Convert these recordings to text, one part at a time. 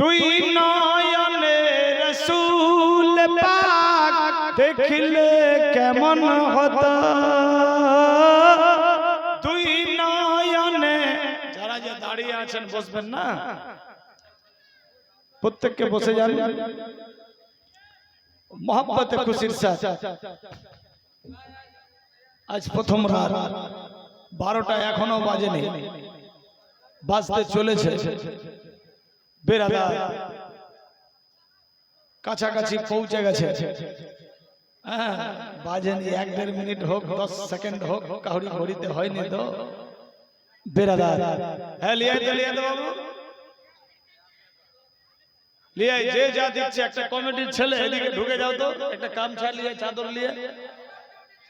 তুই নয়নে রসুল পাক দেখলে কেমন হতো? তুই নয়নে যারা যে দাঁড়িয়ে আছেন বসবেন না? প্রত্যেককে বসে যান। মোহাম্মতে খুশির সাথে। আজ প্রথম রাত। বারোটা এখনও বাজেনি। বাজতে চলেছে। বেরাদা কাছাকাছি পৌঁছে গেছে। হ্যাঁ বাজেনি এক দেড় মিনিট হোক দশ সেকেন্ড হোক কাহুরি ঘড়িতে হয়নি তো। বেরাদা হ্যাঁ লিয়ে তো লিয়ে বাবু। লিয়ে যে যা দিচ্ছে একটা কমিটির ছেলে এদিকে ঢুকে যাও তো একটা চাদর নিয়ে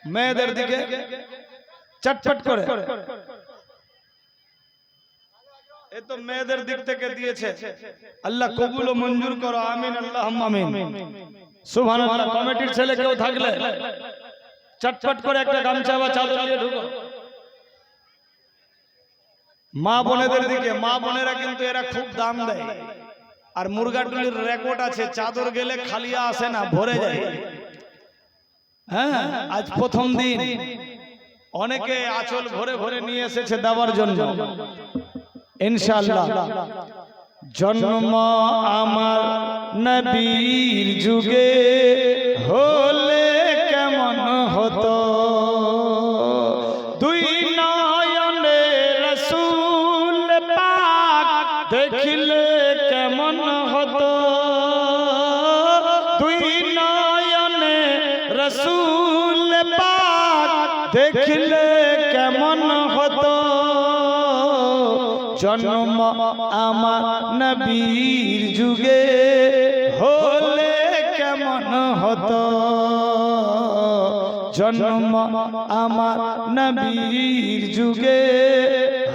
মেয়েদের দিকে চটপট করে। এ তো মেয়েদের দিক থেকে দিয়েছে। আল্লাহ কবুল ও মঞ্জুর করো। আমিন আল্লাহ আমিন। সুবহানাল্লাহ কমিটির ছেলে কেউ থাকলে চটপট করে একটা গামছা বা চাদর নিয়ে ঢুকো। মা বোনেদের দিকে মা বোনেরা কিন্তু এরা খুব দাম দেয়। আর মুরগাটুলির রেকর্ড আছে চাদর গেলে খালিয়া আসে না ভরে যায়। হ্যাঁ আজ প্রথম দিন। অনেকে আঁচল ভরে ভরে নিয়ে এসেছে দেওয়ার জন্য। ইনশাআল্লাহ। জন্ম আমার নবীর যুগে হলে কেমন হতো? দুই নয়নে রসুল পাক দেখলে কেমন হতো? দুই নয়নে রসুল পাক দেখলে জন্ম আমার নবীর যুগে হলে কেমন হতো? জন্ম আমার নবীর যুগে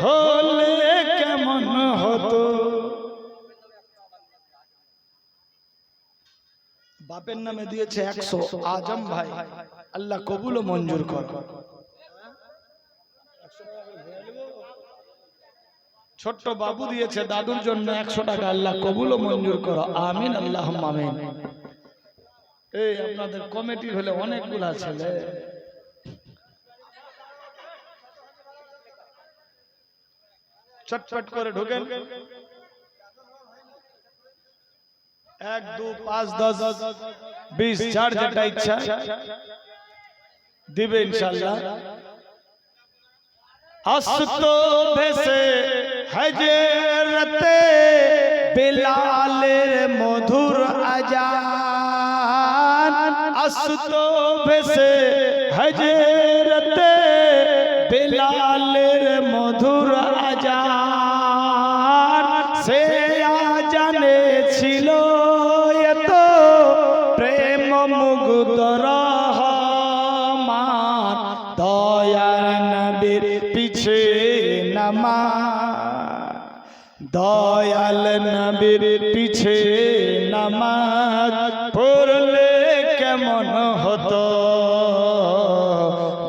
হলে কেমন হতো? বাপের নামে দিয়েছে একশো আজম ভাই। আল্লাহ কবুল মঞ্জুর কর। ছোট্ট বাবু দিয়েছে দাদুর জন্য একশো টাকা। আল্লাহ কবুল ও মঞ্জুর করো। আমিন আল্লাহ আমিন। এই আপনাদের কমিটি হলে অনেকগুলা ছেলে চটপট করে ঢুকেন। এক দু পাঁচ দশ বিশ চার যেটা ইচ্ছা দিবে ইনশাল্লাহ আসতো ভেসে হজরতে বেলালের মধুর আজান। আসতো ভেসে হজরতে বেলালের মধুর নবীর পিছে নামা দয়াল নবীর পিছে নামাজ পড়লে কেমন হতো?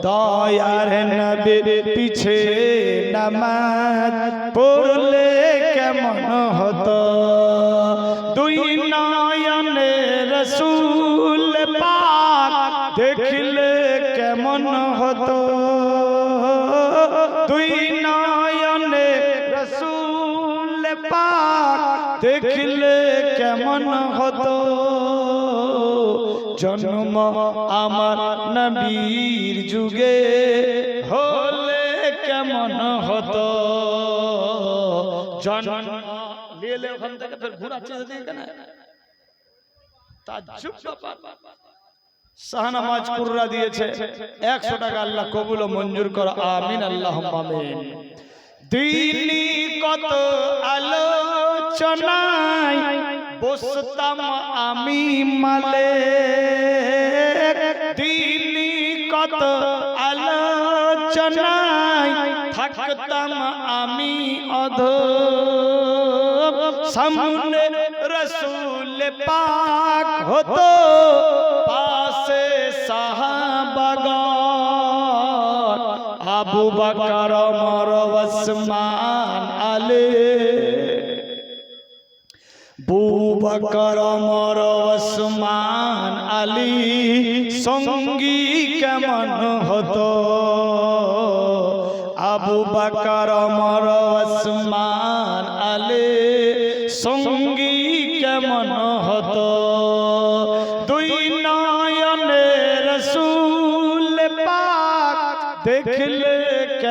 দয়ার নবীর পিছে নামাজ পড়লে কেমন হতো? পাক দেখলে কেমন হতো? জন্ম আমার নবীর যুগে হলে কেমন হতো? দিয়েছে, একশো টাকা আল্লাহ কবুল মঞ্জুর করো। আমিন আল্লাহ আমিন। দিনী কত আলোচনায় বসতাম আমি মালে। দিনী কত আলোচনায় থাকতাম আমি অধ সামনে রসুল পাক হতো, পাশে আবু বকর ওমর ওসমান আলী। বুবকর মর ওসমান আলী, সঙ্গী কেমন হতো? আবু বকর মর ওসমান আলী, সঙ্গী কেমন হতো? দুই নয়নে রসুল পাক দেখলে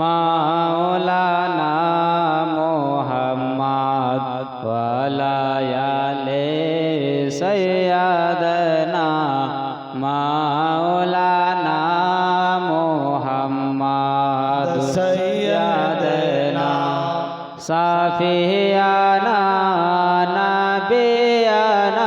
মাওলানা মোহাম্মদ ওয়ালায়ালে সৈয়াদনা মাওলানা মোহাম্মদ সৈয়াদনা সাফিয়ানা নবিয়ানা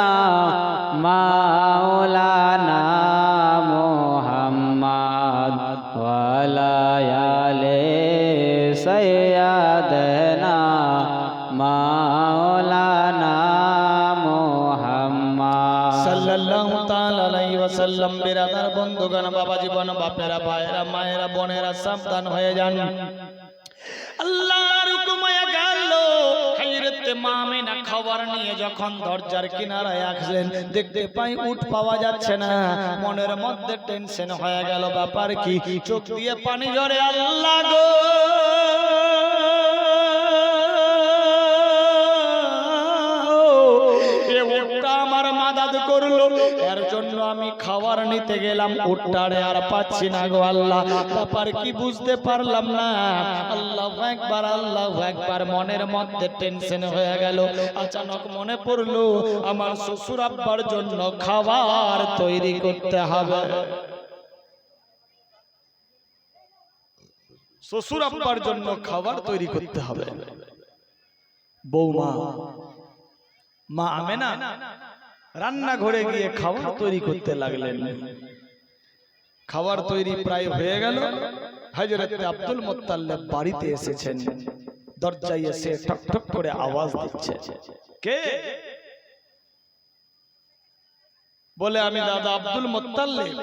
খবর নিয়ে যখন দরজার কিনারায় আসলেন, দেখতে পাই উঠ পাওয়া যাচ্ছে না। মনের মধ্যে টেনশন হয়ে গেল, ব্যাপার কি? চোখ দিয়ে পানি ঝরে, আল্লাহ গো! খাবার নিতে গেলাম উটটারে আর পাচ্ছি না গো আল্লাহ। ব্যাপার কি বুঝতে পারলাম না? আল্লাহ একবার আল্লাহ একবার মনের মধ্যে টেনশন হয়ে গেল। আচানক মনে পড়ল, আমার শ্বশুর আব্বার জন্য খাবার তৈরি করতে হবে। শ্বশুর আব্বার জন্য খাবার তৈরি করতে হবে। বৌমা, মা আমেনা রান্না ঘরে গিয়ে খাবার তৈরি করতে লাগলেন। খাবার তৈরি প্রায় হয়ে গেল। হযরত আব্দুল মুত্তালিব বাড়িতে এসেছেন। দরজায় এসে ঠক ঠক করে আওয়াজ দিচ্ছে। কে? বলে আমি দাদা আব্দুল মুত্তালিব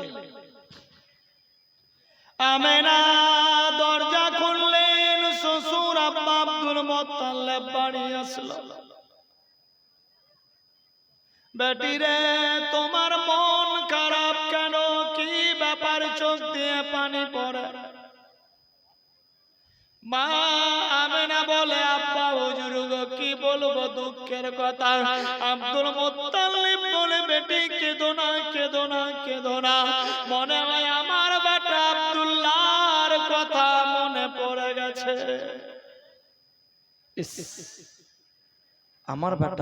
আমেনা দরজা খুললেন শ্বশুর আব্বা আব্দুল মুত্তালিব বাড়ি আসলো। বেটি রে তোমার মন খারাপ কেন? কি ব্যাপার? চোখ দিয়ে পানি পড়ে। মা আমেনা বলে, আব্বা হুজুর কি বলব দুঃখের কথা? আব্দুল মুত্তালিব বলে, বেটি, কেঁদো না কেঁদো না কেঁদো না। মনে হয় আমার বেটা আব্দুল্লাহর কথা মনে পড়ে গেছে। আমার বেটা